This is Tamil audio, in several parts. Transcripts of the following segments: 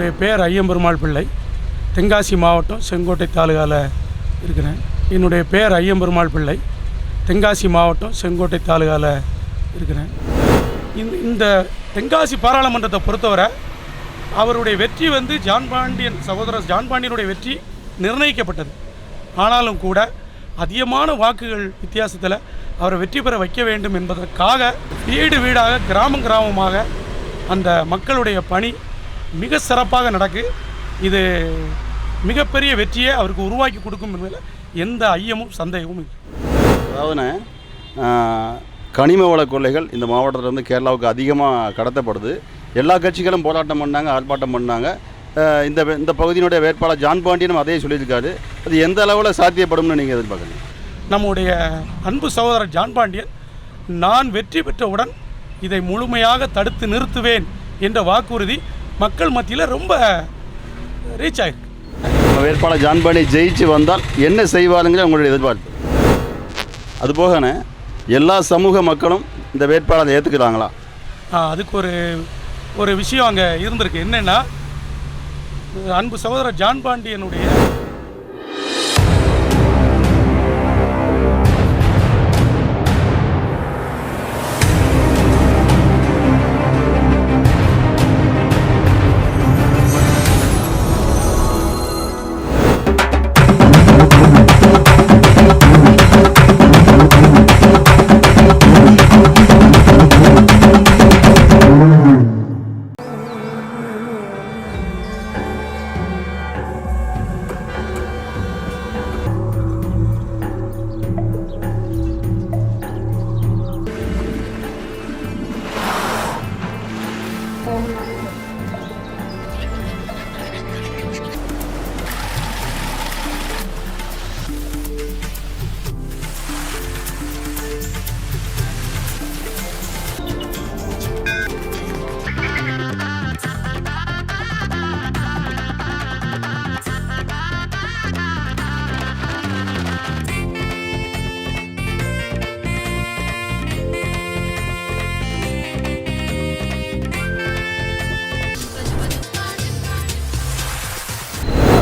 என்னுடைய பேர் ஐயம்பெருமாள் பிள்ளை. தென்காசி மாவட்டம் செங்கோட்டை தாலுகாவில் இருக்கிறேன். என்னுடைய பேர் ஐயம்பெருமாள் பிள்ளை. தென்காசி மாவட்டம் செங்கோட்டை தாலுகாவில் இருக்கிறேன். இந்த இந்த தென்காசி பாராளுமன்றத்தை பொறுத்தவரை அவருடைய வெற்றி வந்து ஜான் பாண்டியன் சகோதரர் ஜான் பாண்டியனுடைய வெற்றி நிர்ணயிக்கப்பட்டது. ஆனாலும் கூட அதிகமான வாக்குகள் வித்தியாசத்தில் அவரை வெற்றி பெற வைக்க வேண்டும் என்பதற்காக வீடு வீடாக கிராமம் கிராமமாக அந்த மக்களுடைய பணி மிக சிறப்பாக நடக்கு. இது மிகப்பெரிய வெற்றியை அவருக்கு உருவாக்கி கொடுக்கும் என்பதில் எந்த ஐயமும் சந்தேகமும் இல்லை. அதாவதுண்ணே கனிம வள கொள்ளைகள் இந்த மாவட்டத்தில் வந்து கேரளாவுக்கு அதிகமாக கடத்தப்படுது. எல்லா கட்சிகளும் போராட்டம் பண்ணாங்க ஆர்ப்பாட்டம் பண்ணாங்க. இந்த இந்த பகுதியினுடைய வேட்பாளர் ஜான் பாண்டியனும் அதே சொல்லியிருக்காரு. அது எந்த அளவில் சாத்தியப்படும்னு நீங்கள் எதிர்பார்க்குறீங்க? நம்முடைய அன்பு சகோதரர் ஜான் பாண்டியன் நான் வெற்றி பெற்றவுடன் இதை முழுமையாக தடுத்து நிறுத்துவேன் என்ற வாக்குறுதி மக்கள் மத்தியில் ரொம்ப ரீச் ஆயிருக்கு. நம்ம வேட்பாளர் ஜான் பாண்டி ஜெயிச்சு வந்தால் என்ன செய்வாருங்கிற உங்களுடைய எதிர்பார்ப்பு. அது போகண்ணே எல்லா சமூக மக்களும் இந்த வேட்பாளரை ஏற்றுக்கிறாங்களா அதுக்கு ஒரு ஒரு விஷயம் அங்கே இருந்திருக்கு. என்னென்னா அன்பு சகோதரர் ஜான்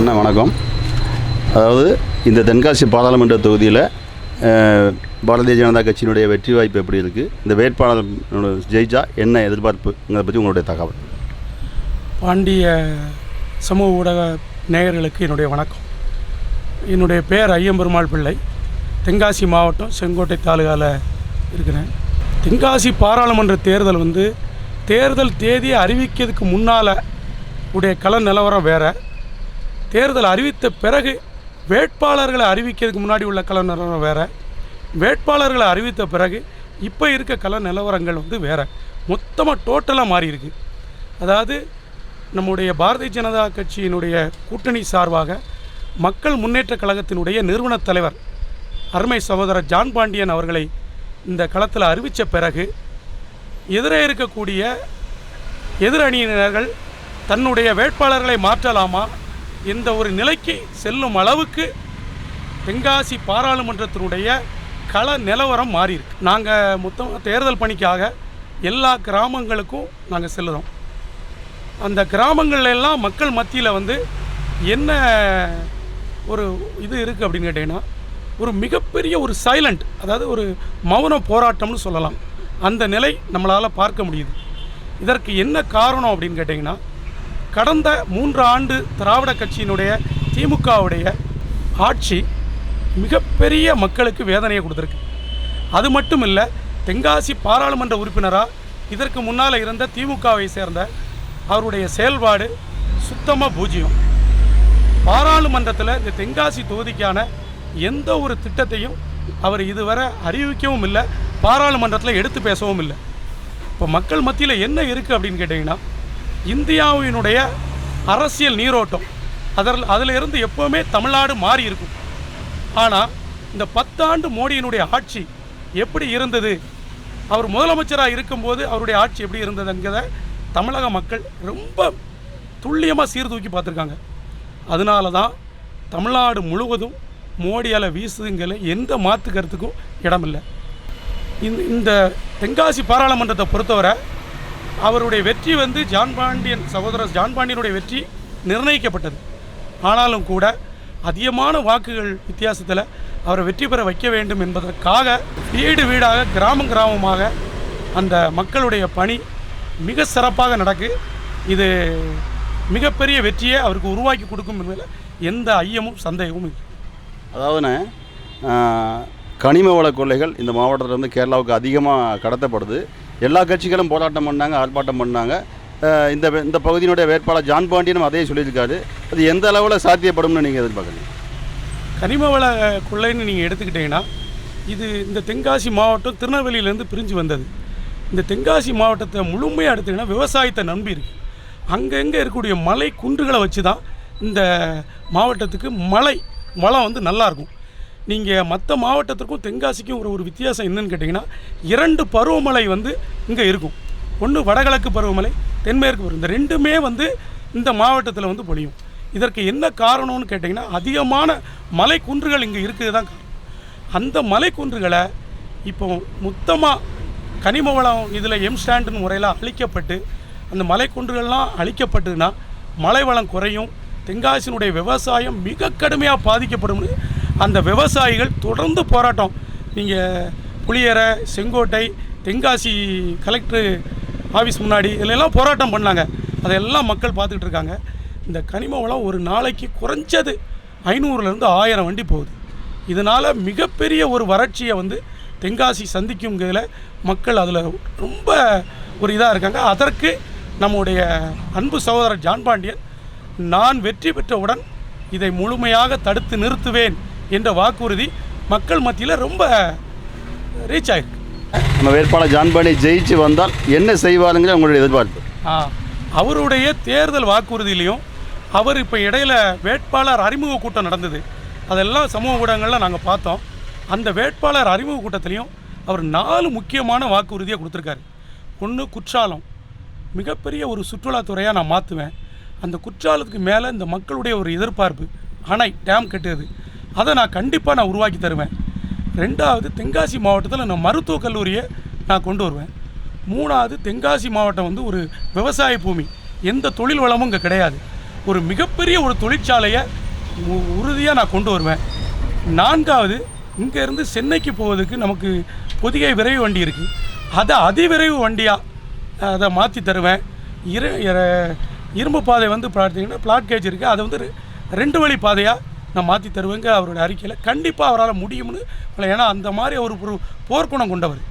அண்ணா வணக்கம். அதாவது இந்த தென்காசி பாராளுமன்ற தொகுதியில் பாரதிய ஜனதா கட்சியினுடைய வெற்றி வாய்ப்பு எப்படி இருக்குது இந்த வேட்பாளர் ஜெயிச்சா என்ன எதிர்பார்ப்புங்கிறத பற்றி உங்களுடைய தகவல். பாண்டிய சமூக ஊடக நேயர்களுக்கு என்னுடைய வணக்கம். என்னுடைய பேர் ஐயம்பெருமாள் பிள்ளை. தென்காசி மாவட்டம் செங்கோட்டை தாலுகாவில் இருக்கிறேன். தென்காசி பாராளுமன்ற தேர்தல் வந்து தேர்தல் தேதியை அறிவிக்கிறதுக்கு முன்னால் உடைய கள நிலவரம் வேறு. தேர்தல் அறிவித்த பிறகு வேட்பாளர்களை அறிவிக்கிறதுக்கு முன்னாடி உள்ள கள நிலவரம் வேறு. வேட்பாளர்களை அறிவித்த பிறகு இப்போ இருக்க கல நிலவரங்கள் வந்து வேறு. மொத்தமாக டோட்டலாக மாறி இருக்கு. அதாவது நம்முடைய பாரதிய ஜனதா கட்சியினுடைய கூட்டணி சார்பாக மக்கள் முன்னேற்ற கழகத்தினுடைய நிறுவனத் தலைவர் அருமை சகோதரர் ஜான் பாண்டியன் அவர்களை இந்த களத்தில் அறிவித்த பிறகு எதிரே இருக்கக்கூடிய எதிரணியினர்கள் தன்னுடைய வேட்பாளர்களை மாற்றலாமா? இந்த ஒரு நிலைக்கு செல்லும் அளவுக்கு தென்காசி பாராளுமன்றத்தினுடைய கள நிலவரம் மாறியிருக்கு. நாங்கள் மொத்தம் தேர்தல் பணிக்காக எல்லா கிராமங்களுக்கும் நாங்கள் செல்லுறோம். அந்த கிராமங்கள்லாம் எல்லாம் மக்கள் மத்தியில் வந்து என்ன ஒரு இது இருக்குது அப்படின்னு கேட்டிங்கன்னா ஒரு மிகப்பெரிய ஒரு சைலண்ட் அதாவது ஒரு மௌன போராட்டம்னு சொல்லலாம். அந்த நிலை நம்மளால் பார்க்க முடியுது. இதற்கு என்ன காரணம் அப்படின்னு கேட்டிங்கன்னா கடந்த மூன்று ஆண்டு திராவிட கட்சியினுடைய திமுகவுடைய ஆட்சி மிகப்பெரிய மக்களுக்கு வேதனையை கொடுத்துருக்கு. அது மட்டும் இல்லை தென்காசி பாராளுமன்ற உறுப்பினராக இதற்கு முன்னால் இருந்த திமுகவை சேர்ந்த அவருடைய செயல்பாடு சுத்தமாக பூஜ்ஜியம். பாராளுமன்றத்தில் இந்த தென்காசி தொகுதிக்கான எந்த ஒரு திட்டத்தையும் அவர் இதுவரை அறிவிக்கவும் இல்லை பாராளுமன்றத்தில் எடுத்து பேசவும் இல்லை. இப்போ மக்கள் மத்தியில் என்ன இருக்குது அப்படின்னு கேட்டிங்கன்னா இந்தியாவினுடைய அரசியல் நீரோட்டம். அதில் அதிலிருந்து எப்போவுமே தமிழ்நாடு மாறி இருக்கும். ஆனால் இந்த பத்தாண்டு மோடியினுடைய ஆட்சி எப்படி இருந்தது? அவர் முதலமைச்சராக இருக்கும்போது அவருடைய ஆட்சி எப்படி இருந்ததுங்கிறத தமிழக மக்கள் ரொம்ப துல்லியமாக சீர்தூக்கி பார்த்துருக்காங்க. அதனால தான் தமிழ்நாடு முழுவதும் மோடியால் வீசுதுங்கிற எந்த மாற்று கருத்துக்கும் இடமில்லை. இந்த இந்த தென்காசி பாராளுமன்றத்தை பொறுத்தவரை அவருடைய வெற்றி வந்து ஜான் பாண்டியன் சகோதரர் ஜான் பாண்டியனுடைய வெற்றி நிர்ணயிக்கப்பட்டது. ஆனாலும் கூட அதிகமான வாக்குகள் வித்தியாசத்தில் அவரை வெற்றி பெற வைக்க வேண்டும் என்பதற்காக வீடு வீடாக கிராமம் கிராமமாக அந்த மக்களுடைய பணி மிக சிறப்பாக நடக்கு. இது மிகப்பெரிய வெற்றியை அவருக்கு உருவாக்கி கொடுக்கும் என்பதில் எந்த ஐயமும் சந்தேகமும் இல்லை. அதாவதுண்ணே கனிம வள கொள்ளைகள் இந்த மாவட்டத்தில் இருந்து கேரளாவுக்கு அதிகமாக கடத்தப்படுது. எல்லா கட்சிகளும் போராட்டம் பண்ணாங்க ஆர்ப்பாட்டம் பண்ணாங்க. இந்த வே- இந்த பகுதியினுடைய வேட்பாளர் ஜான் பாண்டியனும் அதே சொல்லியிருக்காரு. அது எந்த அளவில் சாத்தியப்படும்னு நீங்கள் எதிர்பார்க்குறீங்க? கனிமவள கொள்ளைன்னு நீங்கள் எடுத்துக்கிட்டிங்கன்னா இது இந்த தென்காசி மாவட்டம் திருநெல்வேலியிலேருந்து பிரிஞ்சு வந்தது. இந்த தென்காசி மாவட்டத்தை முழுமையாக எடுத்திங்கன்னா விவசாயத்தை நம்பி இருக்கு. அங்கங்கே இருக்கக்கூடிய மலை குன்றுகளை வச்சு தான் இந்த மாவட்டத்துக்கு மலை வளம் வந்து நல்லாயிருக்கும் நீங்கள் மற்ற மாவட்டத்திற்கும் தென்காசிக்கும் ஒரு ஒரு வித்தியாசம் என்னன்னு கேட்டிங்கன்னா இரண்டு பருவமழை வந்து இங்கே இருக்கும். ஒன்று வடகிழக்கு பருவமழை தென்மேற்கு பருவம் இந்த ரெண்டுமே வந்து இந்த மாவட்டத்தில் வந்து பொழியும். இதற்கு என்ன காரணம்னு கேட்டிங்கன்னா அதிகமான மலை குன்றுகள் இங்கே இருக்குது தான் காரணம். அந்த மலை குன்றுகளை இப்போ மொத்தமாக கனிம வளம் இதில் எம் ஸ்டாண்டுன்னு முறையில் அழிக்கப்பட்டு அந்த மலை குன்றுகள்லாம் அழிக்கப்பட்டுன்னா மலை வளம் குறையும் தென்காசியினுடைய விவசாயம் மிக கடுமையாக பாதிக்கப்படும்னு அந்த விவசாயிகள் தொடர்ந்து போராட்டம். நீங்கள் புளியரை செங்கோட்டை தென்காசி கலெக்டர் ஆஃபீஸ் முன்னாடி இதிலெல்லாம் போராட்டம் பண்ணாங்க. அதையெல்லாம் மக்கள் பார்த்துக்கிட்டு இருக்காங்க. இந்த கனிம வளம் ஒரு நாளைக்கு குறைஞ்சது ஐநூறுலேருந்து ஆயிரம் வண்டி போகுது. இதனால் மிகப்பெரிய ஒரு வறட்சியை வந்து தென்காசி சந்திக்குங்கிறதுல மக்கள் அதில் ரொம்ப ஒரு இதாக இருக்காங்க. அதற்கு நம்முடைய அன்பு சகோதரர் ஜான் பாண்டியன் நான் வெற்றி பெற்றவுடன் இதை முழுமையாக தடுத்து நிறுத்துவேன். என்ற வாக்குறுதி மக்கள் மத்தியில் ரொம்ப ரீச் ஆயிருக்கு. நம்ம வேட்பாளர் ஜான் பாண்டி ஜெயிச்சு வந்தால் என்ன செய்வாருங்கிற உங்களுடைய எதிர்பார்ப்பு. ஆ, அவருடைய தேர்தல் வாக்குறுதியிலையும் அவர் இப்போ இடையில வேட்பாளர் அறிமுக கூட்டம் நடந்தது. அதெல்லாம் சமூக ஊடகங்களில் நாங்கள் பார்த்தோம். அந்த வேட்பாளர் அறிமுக கூட்டத்திலையும் அவர் நாலு முக்கியமான வாக்குறுதியை கொடுத்துருக்காரு. ஒன்று குற்றாலம். மிகப்பெரிய ஒரு சுற்றுலாத்துறையாக நான் மாற்றுவேன் அந்த குற்றாலத்துக்கு மேலே இந்த மக்களுடைய ஒரு எதிர்பார்ப்பு அணை டேம் கட்டுறது. அதை நான் கண்டிப்பாக நான் உருவாக்கி தருவேன். ரெண்டாவது தென்காசி மாவட்டத்தில் நான் மருத்துவக் கல்லூரியை நான் கொண்டு வருவேன். மூணாவது தென்காசி மாவட்டம் வந்து ஒரு விவசாய பூமி. எந்த தொழில் வளமும் இங்கே கிடையாது. ஒரு மிகப்பெரிய ஒரு தொழிற்சாலையை உறுதியாக நான் கொண்டு வருவேன். நான்காவது இங்கேருந்து சென்னைக்கு போவதுக்கு நமக்கு புதிய விரைவு வண்டி இருக்குது அதை அதிவிரைவு வண்டியாக அதை மாற்றி தருவேன். இரு இரும்பு பாதை வந்து பார்த்தீங்கன்னா பிளாட் கேஜ் இருக்குது அதை வந்து ரெண்டு வழி பாதையாக நான் மாற்றி தருவேங்க அவருடைய அறிக்கையில். கண்டிப்பாக அவரால் முடியும்னு ஏன்னா அந்த மாதிரி அவர் ஒரு போர்க்குணம் கொண்டவர்.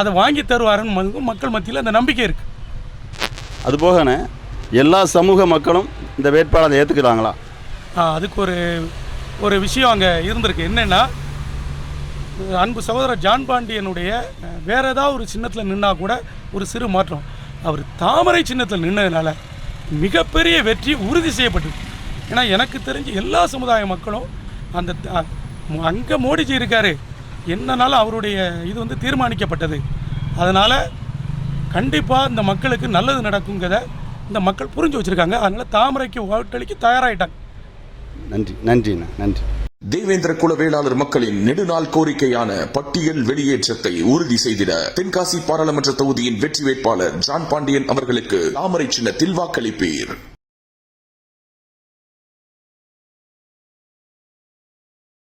அதை வாங்கி தருவாருன்னு மக்கள் மத்தியில் அந்த நம்பிக்கை இருக்குது அதுபோகண்ணே எல்லா சமூக மக்களும் இந்த வேட்பாளரை ஏற்றுக்கிறாங்களா அதுக்கு ஒரு ஒரு விஷயம் அங்கே இருந்திருக்கு. என்னென்னா அன்பு சகோதரர் ஜான் பாண்டியனுடைய வேற ஏதாவது ஒரு சின்னத்தில் நின்னா கூட ஒரு சிறு மாற்றம். அவர் தாமரை சின்னத்தில் நின்னதுனால மிகப்பெரிய வெற்றி உறுதி செய்யப்பட்டது ஏன்னா எனக்கு தெரிஞ்சு எல்லா சமுதாய மக்களும் அந்த அங்கே மோடிஜி இருக்காரு. என்னனாலும் அவருடைய இது வந்து தீர்மானிக்கப்பட்டது. அதனால் கண்டிப்பாக இந்த மக்களுக்கு நல்லது நடக்குங்கிறத இந்த மக்கள் புரிஞ்சு வச்சுருக்காங்க. அதனால் தாமரைக்கு ஓட்டளிக்க தயாராகிட்டாங்க நன்றி நன்றிண்ணா நன்றி. தேவேந்திர குல வேளாளர் மக்களின் நெடுநாள் கோரிக்கையான பட்டியல் வெளியேற்றத்தை உறுதி செய்திட தென்காசி பாராளுமன்ற தொகுதியின் வெற்றி வேட்பாளர் ஜான் பாண்டியன் அவர்களுக்கு தாமரை சின்னத்தில் வாக்களிப்பீர்.